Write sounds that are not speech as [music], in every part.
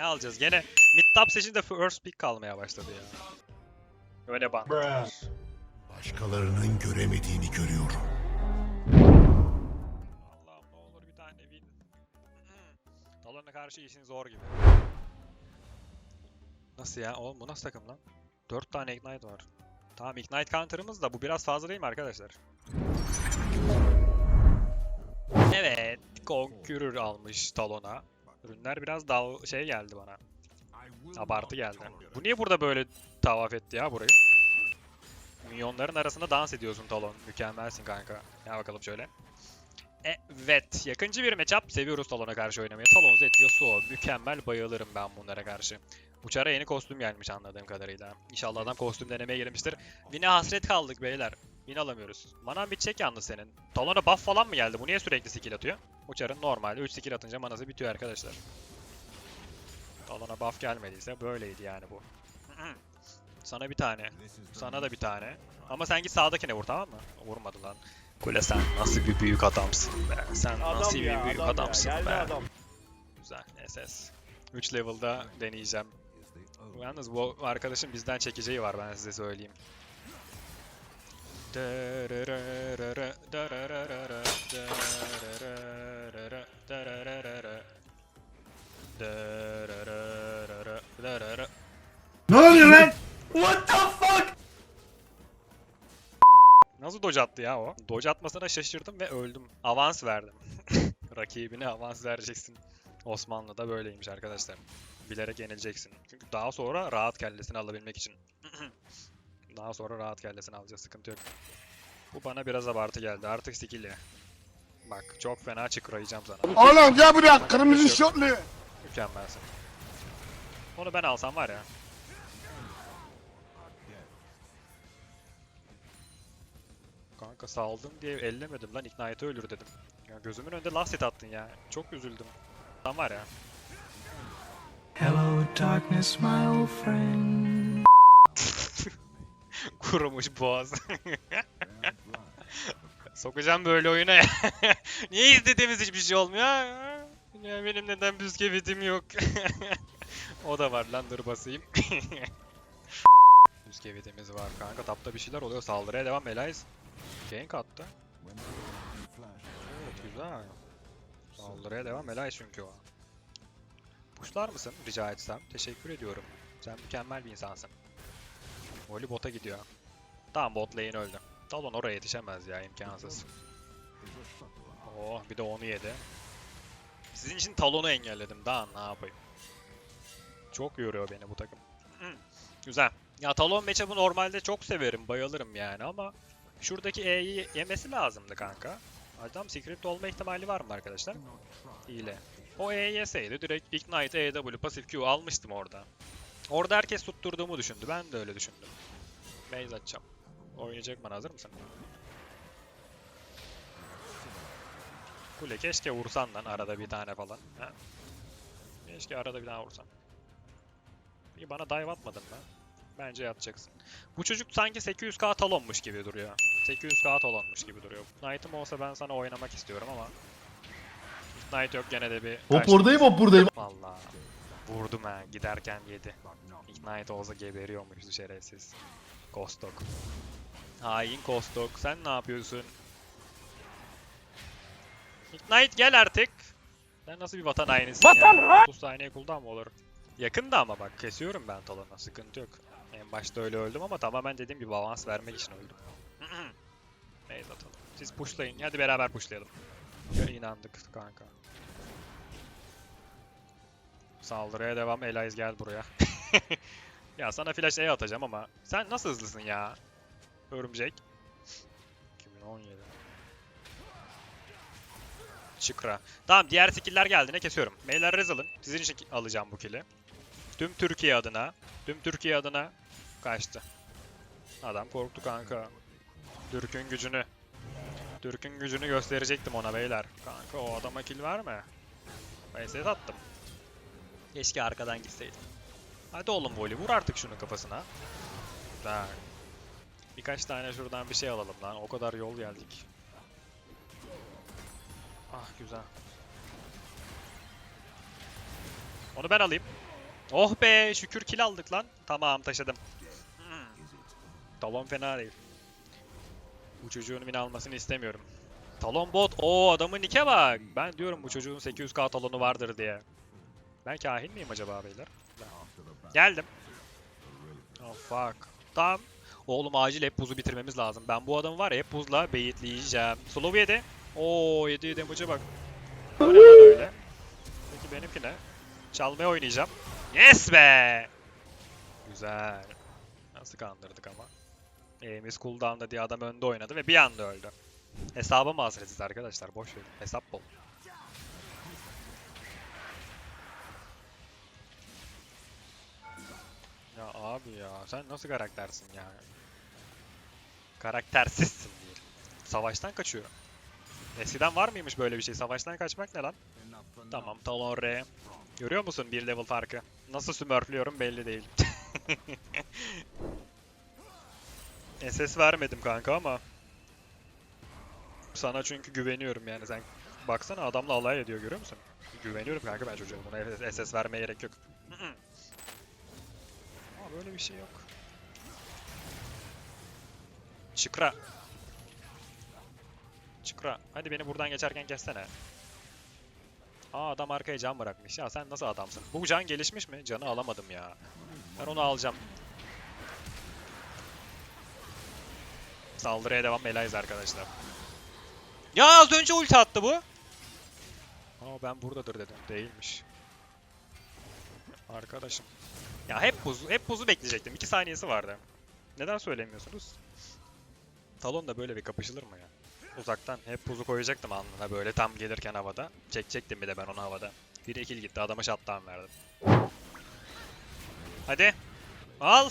Ne alacağız? Gene mid top seçimde first pick kalmaya başladı ya. Öyle bak. Başkalarının göremediğini görüyorum. Allah'ım ne olur bir tane win. Talon'a karşı işin zor gibi. Nasıl ya? Oğlum bu nasıl takım lan? 4 tane Ignite var. Tamam Ignite counter'ımız da bu biraz fazla değil mi arkadaşlar? Evet. Conqueror almış Talon'a. Ürünler biraz dal şey geldi bana. Abartı geldi. Bu niye burada böyle tavaf etti ya burayı? Milyonların arasında dans ediyorsun Talon. Mükemmelsin kanka. Gel bakalım şöyle. Evet. Yakıncı bir matchup. Seviyoruz Talon'a karşı oynamayı. Talon, Zed, Yasuo. Mükemmel. Bayılırım ben bunlara karşı. Uçara yeni kostüm gelmiş anladığım kadarıyla. İnşallah adam kostüm denemeye girmiştir. Win'e hasret kaldık beyler. Win alamıyoruz. Manan bitecek yalnız senin. Talon'a buff falan mı geldi? Bu niye sürekli skill atıyor? Uçarın normalde 3 skill atınca manası bitiyor arkadaşlar. Talon'a buff gelmediyse böyleydi yani bu. Sana bir tane. Sana da bir tane. Ama sen git sağdakine vur tamam mı? Vurmadı lan. Kule sen nasıl bir büyük adamsın be. Sen nasıl bir büyük adamsın be. Güzel. SS. 3 level'da deneyeceğim. Yalnız bu arkadaşın bizden çekeceği var ben size söyleyeyim. Ne oluyor lan? Nasıl dodge attı ya o? Dodge atmasına şaşırdım ve öldüm. Avans verdim. [laughs] Rakibine avans vereceksin. Osmanlı'da böyleymiş arkadaşlar. Bilerek yenileceksin. Çünkü daha sonra rahat kellesini alabilmek için. [clears throat] daha sonra rahat kellesini alacağız. Sıkıntı yok. Bu bana biraz abartı geldi. Artık skill'e. Bak çok fena çıkrayacağım sana. Oğlum gel buraya kırmızı şortlu. Mükemmelsin. Onu ben alsam var ya. Kanka saldım diye ellemedim lan Ignite'ı ölür dedim. Ya gözümün önünde last hit attın ya. Çok üzüldüm. Tam var ya. Hello, darkness, my old friend. Kurumuş boğaz. [laughs] Sokacağım böyle oyuna ya. [laughs] Niye izlediğimiz hiçbir şey olmuyor? Ya benim neden bisküvitim yok? [laughs] o da var lan dur basayım. bisküvitimiz var kanka. Tapta bir şeyler oluyor. Saldırıya devam Elias. Gank attı. Evet güzel. Saldırıya devam Elias çünkü o. Pushlar mısın rica etsem? Teşekkür ediyorum. Sen mükemmel bir insansın. Voli bota gidiyor. Tamam bot lane öldü. Talon oraya yetişemez ya imkansız. Oh bir de onu yedi. Sizin için Talon'u engelledim daha ne yapayım. Çok yoruyor beni bu takım. Güzel. Ya Talon matchup'ı normalde çok severim, bayılırım yani ama şuradaki E'yi yemesi lazımdı kanka. Adam secret olma ihtimali var mı arkadaşlar? Hile. O E'yi yeseydi direkt Ignite, EW, Passive Q almıştım orada. Orada herkes tutturduğumu düşündü. Ben de öyle düşündüm. Base atacağım. Oynayacak bana hazır mısın? Kule keşke vursan lan arada bir tane falan. Ha? Keşke arada bir tane vursan. İyi bana dive atmadın lan. Bence yatacaksın. Bu çocuk sanki 800k talonmuş gibi duruyor. 800k talonmuş gibi duruyor. Knight'ım olsa ben sana oynamak istiyorum ama. Knight yok gene de bir... Hop buradayım hop buradayım. Valla. Vurdum ha giderken yedi. Ignite olsa geberiyormuş şerefsiz. Kostok. Hain Kostok sen ne yapıyorsun? Ignite gel artık. Sen nasıl bir vatan hainisin vatan ya? 30 saniye cooldown mı olur? Yakında ama bak kesiyorum ben talona sıkıntı yok. En başta öyle öldüm ama tamamen dediğim gibi avans vermek için öldüm. [clears throat] Neyse atalım. Siz pushlayın hadi beraber pushlayalım. Ya inandık kanka. Saldırıya devam. Elias gel buraya. [laughs] ya sana flash E atacağım ama sen nasıl hızlısın ya? Örümcek. 2017. Şıkra. Tamam diğer skill'ler geldi. Ne kesiyorum? Meyler rez alın. Sizin için alacağım bu kill'i. Tüm Türkiye adına. Tüm Türkiye adına kaçtı. Adam korktu kanka. Türk'ün gücünü. Türk'ün gücünü gösterecektim ona beyler. Kanka o adama kill verme. Neyse attım. Keşke arkadan gitseydim. Hadi oğlum voli vur artık şunu kafasına. Güzel. Birkaç tane şuradan bir şey alalım lan. O kadar yol geldik. Ah güzel. Onu ben alayım. Oh be şükür kill aldık lan. Tamam taşıdım. Hmm. Talon fena değil. Bu çocuğun win almasını istemiyorum. Talon bot. O adamın nike bak. Ben diyorum bu çocuğun 800k talonu vardır diye. Ben kahin miyim acaba beyler? Geldim. Oh fuck. Tamam. Oğlum acil hep buzu bitirmemiz lazım. Ben bu adamı var ya hep buzla beyitleyeceğim. Slow yedi. Oo yedi damage'a bak. Ne lan öyle? Peki benimki ne? Çalmaya oynayacağım. Yes be! Güzel. Nasıl kandırdık ama. Aim'iz cooldown'da diye adam önde oynadı ve bir anda öldü. Hesaba mı hasretiz arkadaşlar? Boş verin. Hesap bol. Ya abi ya sen nasıl karaktersin ya? Karaktersizsin diyelim. Savaştan kaçıyor. Eskiden var mıymış böyle bir şey? Savaştan kaçmak ne lan? Tamam Talon R. Görüyor musun bir level farkı? Nasıl smurfluyorum belli değil. [laughs] SS vermedim kanka ama. Sana çünkü güveniyorum yani sen baksana adamla alay ediyor görüyor musun? Güveniyorum kanka ben çocuğa buna SS vermeye gerek yok. Ama böyle bir şey yok. Çıkra. Çıkra. Hadi beni buradan geçerken kessene. Aa adam arkaya can bırakmış. Ya sen nasıl adamsın? Bu can gelişmiş mi? Canı alamadım ya. Ben onu alacağım. Saldırıya devam Elias arkadaşlar. Ya az önce ulti attı bu. Aa ben buradadır dedim. Değilmiş. Arkadaşım. Ya hep buzu, hep buzu bekleyecektim. 2 saniyesi vardı. Neden söylemiyorsunuz? Talon da böyle bir kapışılır mı ya? Uzaktan hep buzu koyacaktım alnına böyle tam gelirken havada. Çekecektim bir de ben onu havada. Bir kill gitti adama shutdown verdim. Hadi. Al.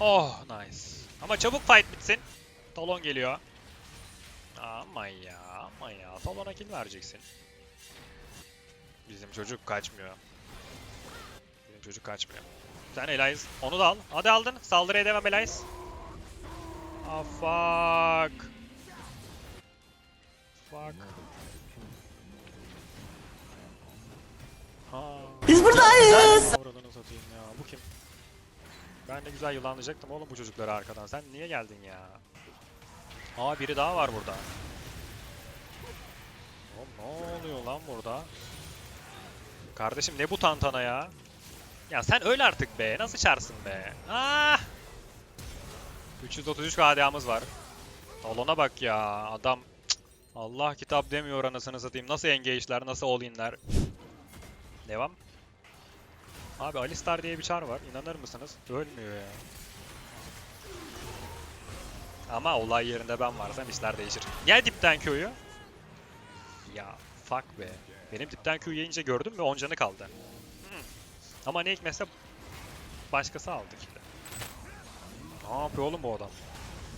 Oh nice. Ama çabuk fight bitsin. Talon geliyor. Ama ya ama ya. Talon'a kill vereceksin. Bizim çocuk kaçmıyor. Çocuk kaçmıyor. Sen Elias. Onu da al. Hadi aldın. Saldırıya devam Elias. Ah fuck. Fuck. Ha. Biz buradayız. Oradan satayım ya. Bu kim? Ben de güzel yılanlayacaktım oğlum bu çocukları arkadan. Sen niye geldin ya? Aa biri daha var burada. Oğlum ne oluyor lan burada? Kardeşim ne bu tantana ya? Ya sen öl artık be. Nasıl çarsın be? Ah! 333 KDA'mız var. Talona bak ya. Adam. Allah kitap demiyor anasını satayım. Nasıl engage'ler, nasıl all-in'ler. Devam. Abi Alistar diye bir çar var. İnanır mısınız? Ölmüyor ya. Ama olay yerinde ben varsam işler değişir. Gel dipten Q'yu. Ya fuck be. Benim dipten Q yiyince gördüm ve 10 canı kaldı. Ama ne hikmetse başkası aldı kill'i. Ne yapıyor oğlum bu adam?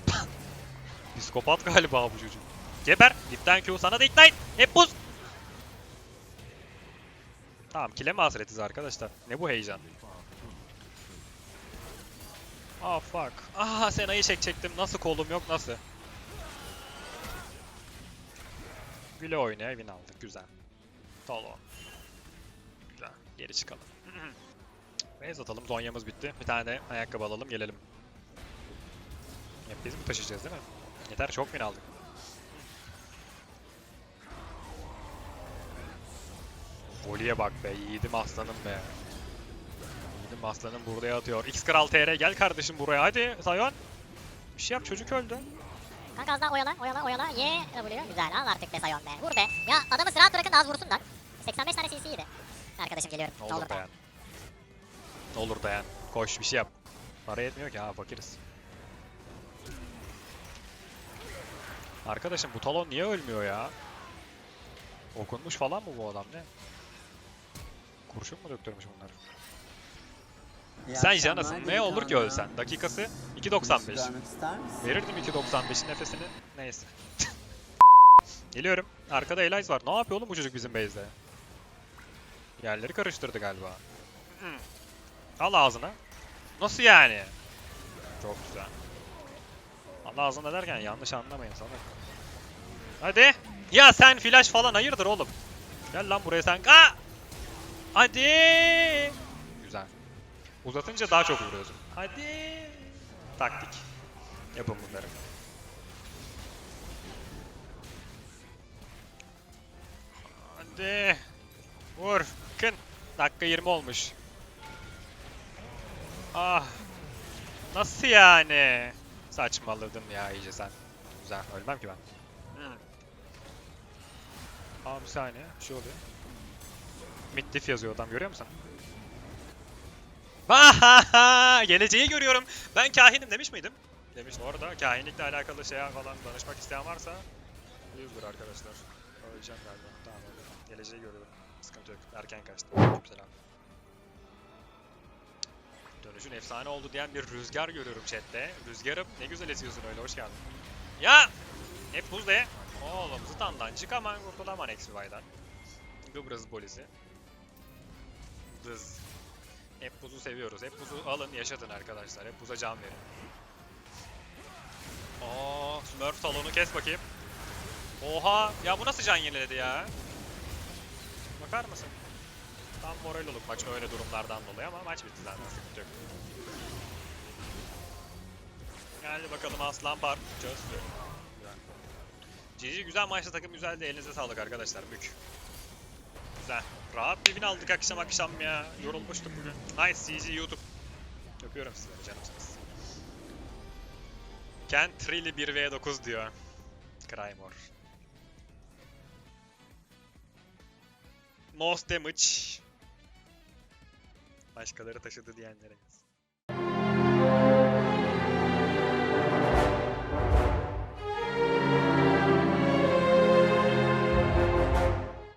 [laughs] Psikopat galiba bu çocuk. Geber! Dipten Q sana da ignite! Hep buz! Tamam kile mi hasretiz arkadaşlar? Ne bu heyecan? Ah fuck. Ah Sena'yı çekecektim. Nasıl kolum yok nasıl? Güle oynaya win aldık. Güzel. Talon. Güzel. Geri çıkalım. Base atalım. Zonya'mız bitti. Bir tane de ayakkabı alalım gelelim. Hep biz mi taşıyacağız değil mi? Yeter çok win aldık. Voli'ye bak be. Yiğidim aslanım be. Yiğidim aslanım buraya atıyor. X Kral TR gel kardeşim buraya hadi Sayon. Bir şey yap çocuk öldü. Kanka az daha oyala, oyala, oyala. Y W. Güzel al artık be Sayon be. Vur be. Ya adamı sıraat bırakın az vursun lan. 85 tane CC yedi. Arkadaşım geliyorum. Ne olur dayan. Ne olur dayan. Koş bir şey yap. Para yetmiyor ki ha fakiriz. Arkadaşım bu talon niye ölmüyor ya? Okunmuş falan mı bu adam ne? Kurşun mu döktürmüş bunlar? Sen canasın ne olur ki ölsen. Dakikası 2.95. Verirdim 2.95'in nefesini. Neyse. [laughs] Geliyorum. Arkada Elias var. Ne yapıyor oğlum bu çocuk bizim base'de? Yerleri karıştırdı galiba. Hmm. Al ağzına. Nasıl yani? Çok güzel. Al ağzına derken yanlış anlamayın sana. Hadi. Ya sen flash falan hayırdır oğlum? Gel lan buraya sen. Aa! Hadi. Güzel. Uzatınca daha çok vuruyorsun. Hadi. Taktik. Yapın bunları. Hadi. Vur. Kın. Dakika 20 olmuş. Ah. Nasıl yani? Saçmaladın ya iyice sen. Güzel. Ölmem ki ben. Hı. Aa bir saniye. Bir şey oluyor. Mid diff yazıyor adam görüyor musun? Ahaha! [laughs] Geleceği görüyorum. Ben kahinim demiş miydim? Demiş. Orada kahinlikle alakalı şey falan danışmak isteyen varsa buyurdur arkadaşlar. Öleceğim galiba. Tamam öyle. Geleceği görüyorum. Sıkıntı yok. Erken kaçtım. Selam. Dönüşün efsane oldu diyen bir rüzgar görüyorum chatte. Rüzgarım ne güzel esiyorsun öyle hoş geldin. Ya! Hep buz de. Oğlum zıtandan çık aman kurtulaman XY'dan. Kıbrıs polisi. Dız. Hep buzu seviyoruz. Hep buzu alın yaşatın arkadaşlar. Hep buza can verin. Aa, Smurf talonu kes bakayım. Oha! Ya bu nasıl can yeniledi ya? Bakar mısın? Tam moral olup maç öyle durumlardan dolayı ama maç bitti zaten sıkıntı yok. Geldi bakalım Aslan Park çözdü. GG güzel maçta takım güzeldi. Elinize sağlık arkadaşlar. Mük. Güzel. Rahat bir win aldık akşam akşam ya. Yorulmuştuk bugün. Nice GG YouTube. Öpüyorum sizleri canımsınız. Ken Trilly 1v9 diyor. Crymore. Most damage. Başkaları taşıdı diyenlere.